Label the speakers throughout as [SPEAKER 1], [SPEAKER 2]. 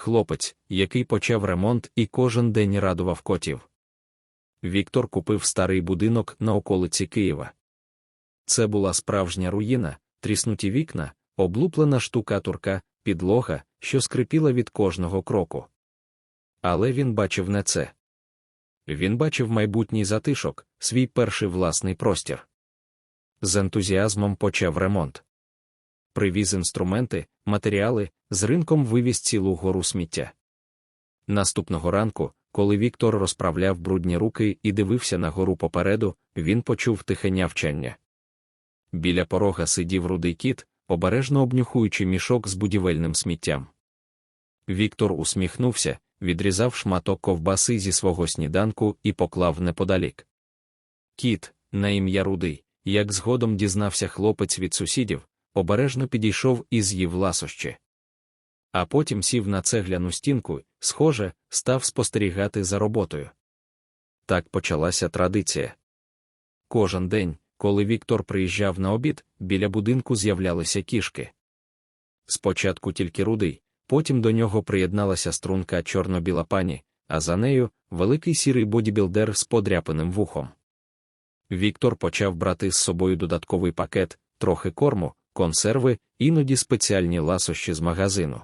[SPEAKER 1] хлопець, який почав ремонт і кожен день радував котів. Віктор купив старий будинок на околиці Києва. Це була справжня руїна, тріснуті вікна, облуплена штукатурка, підлога, що скрипіла від кожного кроку. Але він бачив не це. Він бачив майбутній затишок, свій перший власний простір. З ентузіазмом почав ремонт. Привіз інструменти, матеріали, з ринком вивіз цілу гору сміття. Наступного ранку, коли Віктор розправляв брудні руки і дивився на гору попереду, він почув тихе нявчання. Біля порога сидів рудий кіт, обережно обнюхуючи мішок з будівельним сміттям. Віктор усміхнувся, відрізав шматок ковбаси зі свого сніданку і поклав неподалік. Кіт, на ім'я рудий, як згодом дізнався хлопець від сусідів, обережно підійшов і з'їв ласощі. А потім сів на цегляну стінку, схоже, став спостерігати за роботою. Так почалася традиція. Кожен день, коли Віктор приїжджав на обід, біля будинку з'являлися кішки. Спочатку тільки рудий, потім до нього приєдналася струнка чорно-біла пані, а за нею великий сірий бодібілдер з подряпаним вухом. Віктор почав брати з собою додатковий пакет, трохи корму, консерви, іноді спеціальні ласощі з магазину.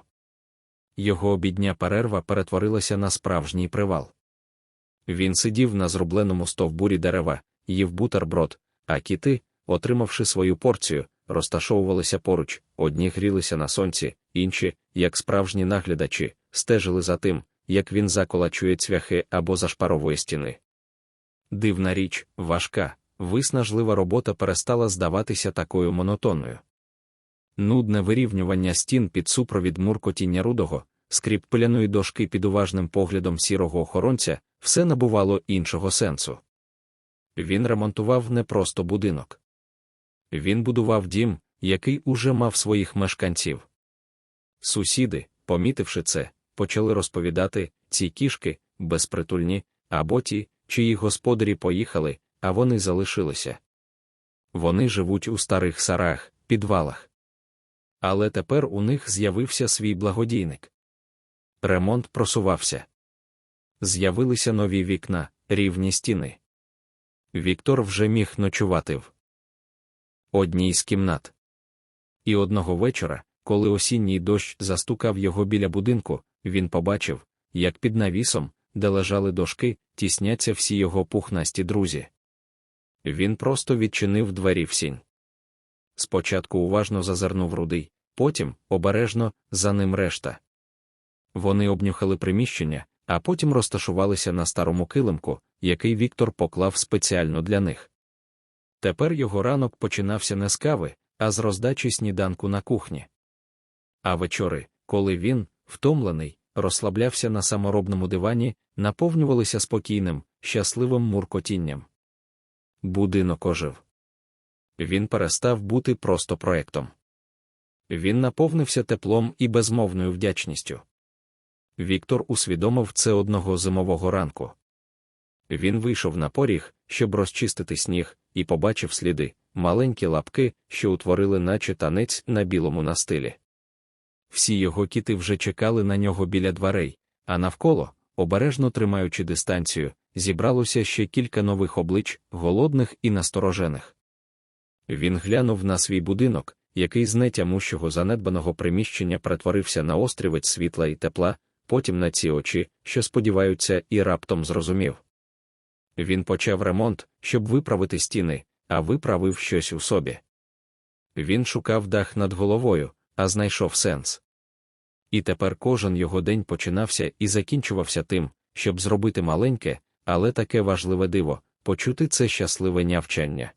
[SPEAKER 1] Його обідня перерва перетворилася на справжній привал. Він сидів на зробленому стовбурі дерева, їв бутерброд, а кіти, отримавши свою порцію, розташовувалися поруч, одні грілися на сонці, інші, як справжні наглядачі, стежили за тим, як він заколачує цвяхи або зашпаровує стіни. Дивна річ, важка, виснажлива робота перестала здаватися такою монотонною. Нудне вирівнювання стін під супровід муркотіння рудого, скріп пиляної дошки під уважним поглядом сірого охоронця, все набувало іншого сенсу. Він ремонтував не просто будинок. Він будував дім, який уже мав своїх мешканців. Сусіди, помітивши це, почали розповідати ці кішки, безпритульні, або ті, чиї господарі поїхали, а вони залишилися. Вони живуть у старих сарах, підвалах. Але тепер у них з'явився свій благодійник. Ремонт просувався. З'явилися нові вікна, рівні стіни. Віктор вже міг ночувати в одній з кімнат. І одного вечора, коли осінній дощ застукав його біля будинку, він побачив, як під навісом, де лежали дошки, тісняться всі його пухнасті друзі. Він просто відчинив двері в сінь. Спочатку уважно зазирнув рудий, потім, обережно, за ним решта. Вони обнюхали приміщення, а потім розташувалися на старому килимку, який Віктор поклав спеціально для них. Тепер його ранок починався не з кави, а з роздачі сніданку на кухні. А вечори, коли він, втомлений, розслаблявся на саморобному дивані, наповнювалися спокійним, щасливим муркотінням. Будинок ожив. Він перестав бути просто проектом. Він наповнився теплом і безмовною вдячністю. Віктор усвідомив це одного зимового ранку. Він вийшов на поріг, щоб розчистити сніг, і побачив сліди, маленькі лапки, що утворили, наче танець на білому настилі. Всі його кіти вже чекали на нього біля дверей, а навколо, обережно тримаючи дистанцію, зібралося ще кілька нових облич, голодних і насторожених. Він глянув на свій будинок, який з нетямущого занедбаного приміщення перетворився на острівець світла і тепла, потім на ці очі, що сподіваються, і раптом зрозумів. Він почав ремонт, щоб виправити стіни, а виправив щось у собі. Він шукав дах над головою, а знайшов сенс. І тепер кожен його день починався і закінчувався тим, щоб зробити маленьке, але таке важливе диво, почути це щасливе нявчання.